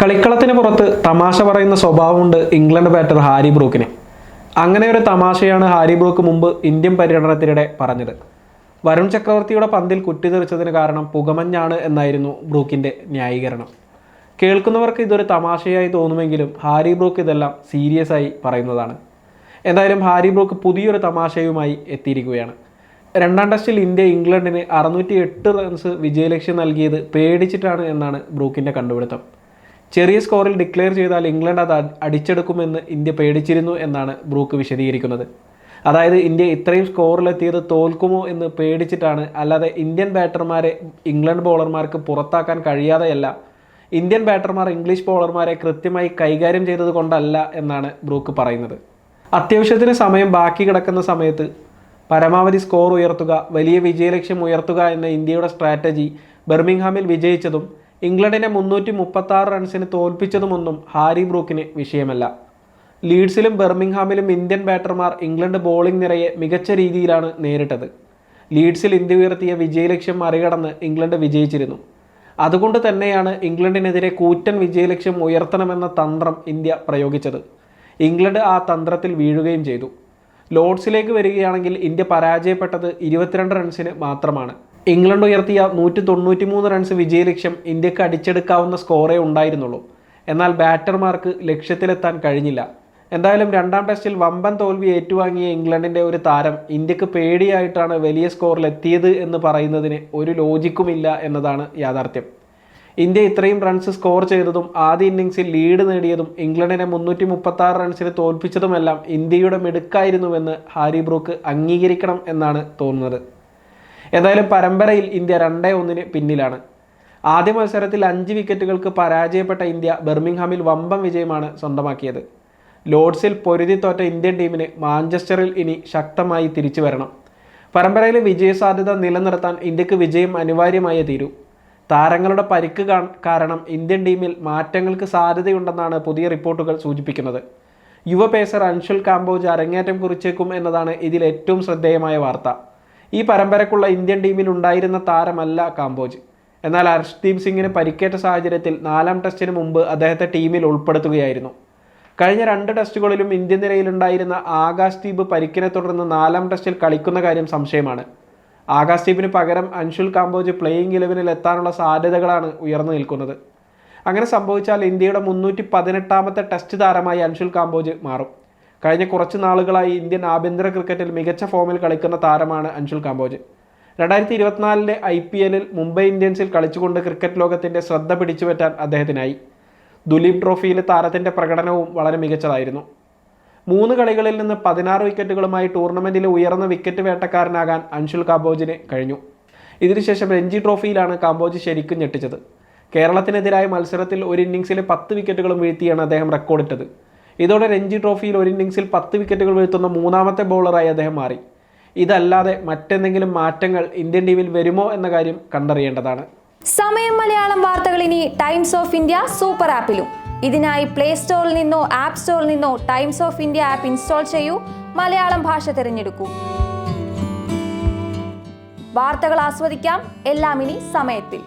കളിക്കളത്തിന് പുറത്ത് തമാശ പറയുന്ന സ്വഭാവമുണ്ട് ഇംഗ്ലണ്ട് ബാറ്റർ ഹാരി ബ്രൂക്കിന്. അങ്ങനെ ഒരു തമാശയാണ് ഹാരി ബ്രൂക്ക് മുമ്പ് ഇന്ത്യൻ പര്യടനത്തിനിടെ പറഞ്ഞത്. വരുൺ ചക്രവർത്തിയുടെ പന്തിൽ കുറ്റിതെറിച്ചതിന് കാരണം പുകമഞ്ഞാണ് എന്നായിരുന്നു ബ്രൂക്കിന്റെ ന്യായീകരണം. കേൾക്കുന്നവർക്ക് ഇതൊരു തമാശയായി തോന്നുമെങ്കിലും ഹാരി ബ്രൂക്ക് ഇതെല്ലാം സീരിയസ് ആയി പറയുന്നതാണ്. എന്തായാലും ഹാരി ബ്രൂക്ക് പുതിയൊരു തമാശയുമായി എത്തിയിരിക്കുകയാണ്. രണ്ടാം ടെസ്റ്റിൽ ഇന്ത്യ ഇംഗ്ലണ്ടിന് അറുന്നൂറ്റി എട്ട് റൺസ് വിജയലക്ഷ്യം നൽകിയത് പേടിച്ചിട്ടാണ് എന്നാണ് ബ്രൂക്കിന്റെ കണ്ടുപിടുത്തം. ചെറിയ സ്കോറിൽ ഡിക്ലെയർ ചെയ്താൽ ഇംഗ്ലണ്ട് അത് അടി- അടിച്ചെടുക്കുമെന്ന് ഇന്ത്യ പേടിച്ചിരുന്നു എന്നാണ് ബ്രൂക്ക് വിശദീകരിക്കുന്നത്. അതായത് ഇന്ത്യ ഇത്രയും സ്കോറിലെത്തിയത് തോൽക്കുമോ എന്ന് പേടിച്ചിട്ടാണ്. അല്ലാതെ ഇന്ത്യൻ ബാറ്റർമാരെ ഇംഗ്ലണ്ട് ബോളർമാർക്ക് പുറത്താക്കാൻ കഴിയാതെയല്ല ഇന്ത്യൻ ബാറ്റർമാർ ഇംഗ്ലീഷ് ബോളർമാരെ കൃത്യമായി കൈകാര്യം ചെയ്തത് കൊണ്ടല്ല എന്നാണ് ബ്രൂക്ക് പറയുന്നത്. അത്യാവശ്യത്തിന് സമയം ബാക്കി കിടക്കുന്ന സമയത്ത് പരമാവധി സ്കോർ ഉയർത്തുക വലിയ വിജയലക്ഷ്യം ഉയർത്തുക എന്ന ഇന്ത്യയുടെ സ്ട്രാറ്റജി ബെർമിംഗ്ഹാമിൽ വിജയിച്ചതും ഇംഗ്ലണ്ടിനെ മുന്നൂറ്റി മുപ്പത്തി ആറ് റൺസിന് തോൽപ്പിച്ചതുമൊന്നും ഹാരി ബ്രൂക്കിന് വിഷയമല്ല. ലീഡ്സിലും ബെർമിംഗ്ഹാമിലും ഇന്ത്യൻ ബാറ്റർമാർ ഇംഗ്ലണ്ട് ബോളിംഗ് നിരയെ മികച്ച രീതിയിലാണ് നേരിട്ടത്. ലീഡ്സിൽ ഇന്ത്യ ഉയർത്തിയ വിജയലക്ഷ്യം മറികടന്ന് ഇംഗ്ലണ്ട് വിജയിച്ചിരുന്നു. അതുകൊണ്ട് തന്നെയാണ് ഇംഗ്ലണ്ടിനെതിരെ കൂറ്റൻ വിജയലക്ഷ്യം ഉയർത്തണമെന്ന തന്ത്രം ഇന്ത്യ പ്രയോഗിച്ചത്. ഇംഗ്ലണ്ട് ആ തന്ത്രത്തിൽ വീഴുകയും ചെയ്തു. ലോഡ്സിലേക്ക് വരികയാണെങ്കിൽ ഇന്ത്യ പരാജയപ്പെട്ടത് ഇരുപത്തിരണ്ട് റൺസിന് മാത്രമാണ്. ഇംഗ്ലണ്ട് ഉയർത്തിയ നൂറ്റി തൊണ്ണൂറ്റി മൂന്ന് റൺസ് വിജയലക്ഷ്യം ഇന്ത്യയ്ക്ക് അടിച്ചെടുക്കാവുന്ന സ്കോറേ ഉണ്ടായിരുന്നുള്ളൂ. എന്നാൽ ബാറ്റർമാർക്ക് ലക്ഷ്യത്തിലെത്താൻ കഴിഞ്ഞില്ല. എന്തായാലും രണ്ടാം ടെസ്റ്റിൽ വമ്പൻ തോൽവി ഏറ്റുവാങ്ങിയ ഇംഗ്ലണ്ടിന്റെ ഒരു താരം ഇന്ത്യയ്ക്ക് പേടിയായിട്ടാണ് വലിയ സ്കോറിലെത്തിയത് എന്ന് പറയുന്നതിന് ഒരു ലോജിക്കുമില്ല എന്നതാണ് യാഥാർത്ഥ്യം. ഇന്ത്യ ഇത്രയും റൺസ് സ്കോർ ചെയ്തതും ആദ്യ ഇന്നിങ്സിൽ ലീഡ് നേടിയതും ഇംഗ്ലണ്ടിനെ മുന്നൂറ്റി മുപ്പത്തി ആറ് റൺസിന് തോൽപ്പിച്ചതുമെല്ലാം ഇന്ത്യയുടെ മിടുക്കായിരുന്നുവെന്ന് ഹാരി ബ്രൂക്ക് അംഗീകരിക്കണം എന്നാണ് തോന്നുന്നത്. എന്തായാലും പരമ്പരയിൽ ഇന്ത്യ രണ്ടേ ഒന്നിന് പിന്നിലാണ്. ആദ്യ മത്സരത്തിൽ അഞ്ച് വിക്കറ്റുകൾക്ക് പരാജയപ്പെട്ട ഇന്ത്യ ബെർമിംഗ്ഹാമിൽ വമ്പം വിജയമാണ് സ്വന്തമാക്കിയത്. ലോഡ്സിൽ പൊരുതി തോറ്റ ഇന്ത്യൻ ടീമിന് മാഞ്ചസ്റ്ററിൽ ഇനി ശക്തമായി തിരിച്ചു വരണം. പരമ്പരയിലെ വിജയസാധ്യത നിലനിർത്താൻ ഇന്ത്യയ്ക്ക് വിജയം അനിവാര്യമായ തീരൂ. താരങ്ങളുടെ പരിക്ക് കാരണം ഇന്ത്യൻ ടീമിൽ മാറ്റങ്ങൾക്ക് സാധ്യതയുണ്ടെന്നാണ് പുതിയ റിപ്പോർട്ടുകൾ സൂചിപ്പിക്കുന്നത്. യുവ പേസർ അൻഷുൽ കാംബോജ് അരങ്ങേറ്റം കുറിച്ചേക്കും എന്നതാണ് ഇതിൽ ഏറ്റവും ശ്രദ്ധേയമായ വാർത്ത. ഈ പരമ്പരക്കുള്ള ഇന്ത്യൻ ടീമിൽ ഉണ്ടായിരുന്ന താരമല്ല കാംബോജ്. എന്നാൽ ഹർഷ്ദീപ് സിംഗിന് പരിക്കേറ്റ സാഹചര്യത്തിൽ നാലാം ടെസ്റ്റിന് മുമ്പ് അദ്ദേഹത്തെ ടീമിൽ ഉൾപ്പെടുത്തുകയായിരുന്നു. കഴിഞ്ഞ രണ്ട് ടെസ്റ്റുകളിലും ഇന്ത്യൻ നിരയിലുണ്ടായിരുന്ന ആകാശ് പരിക്കിനെ തുടർന്ന് നാലാം ടെസ്റ്റിൽ കളിക്കുന്ന കാര്യം സംശയമാണ്. ആകാശ് പകരം അൻഷുൽ കാംബോജ് പ്ലേയിങ് ഇലവനിൽ എത്താനുള്ള സാധ്യതകളാണ് ഉയർന്നു നിൽക്കുന്നത്. അങ്ങനെ സംഭവിച്ചാൽ ഇന്ത്യയുടെ മുന്നൂറ്റി പതിനെട്ടാമത്തെ ടെസ്റ്റ് താരമായി അൻഷുൽ കാംബോജ് മാറും. കഴിഞ്ഞ കുറച്ച് നാളുകളായി ഇന്ത്യൻ ആഭ്യന്തര ക്രിക്കറ്റിൽ മികച്ച ഫോമിൽ കളിക്കുന്ന താരമാണ് അൻഷുൽ കാംബോജ്. രണ്ടായിരത്തി ഇരുപത്തിനാലിലെ ഐ പി എല്ലിൽ മുംബൈ ഇന്ത്യൻസിൽ കളിച്ചുകൊണ്ട് ക്രിക്കറ്റ് ലോകത്തിന്റെ ശ്രദ്ധ പിടിച്ചുപറ്റാൻ അദ്ദേഹത്തിനായി. ദുലീപ് ട്രോഫിയിലെ താരത്തിന്റെ പ്രകടനവും വളരെ മികച്ചതായിരുന്നു. മൂന്ന് കളികളിൽ നിന്ന് പതിനാറ് വിക്കറ്റുകളുമായി ടൂർണമെന്റിലെ ഉയർന്ന വിക്കറ്റ് വേട്ടക്കാരനാകാൻ അൻഷുൽ കാംബോജിന് കഴിഞ്ഞു. ഇതിനുശേഷം രഞ്ജി ട്രോഫിയിലാണ് കാംബോജ് ശരിക്കും ഞെട്ടിച്ചത്. കേരളത്തിനെതിരായ മത്സരത്തിൽ ഒരു ഇന്നിങ്സിലെ പത്ത് വിക്കറ്റുകളും വീഴ്ത്തിയാണ് അദ്ദേഹം റെക്കോർഡിട്ടത് ഇതോടെ രഞ്ജി ട്രോഫിയിൽ ഒരു ഇന്നിങ്സിൽ പത്ത് വിക്കറ്റുകൾ വീഴ്ത്തുന്ന മൂന്നാമത്തെ ബൗളറായി അദ്ദേഹം മാറി. ഇതല്ലാതെ മറ്റെന്തെങ്കിലും മാറ്റങ്ങൾ ഇന്ത്യൻ ടീമിൽ വരുമോ എന്ന കാര്യം കണ്ടറിയേണ്ടതാണ്. സമയം മലയാളം വാർത്തകൾ ഇനി ടൈംസ് ഓഫ് ഇന്ത്യ സൂപ്പർ ആപ്പിലും. ഇതിനായി പ്ലേ സ്റ്റോറിൽ നിന്നോ ആപ്പ് സ്റ്റോറിൽ നിന്നോ Times of India app install ചെയ്യൂ. മലയാളം ഭാഷ തിരഞ്ഞെടുക്കൂ. വാർത്തകൾ ആസ്വദിക്കാം. എല്ലാം ഇനി സമയത്തിൽ.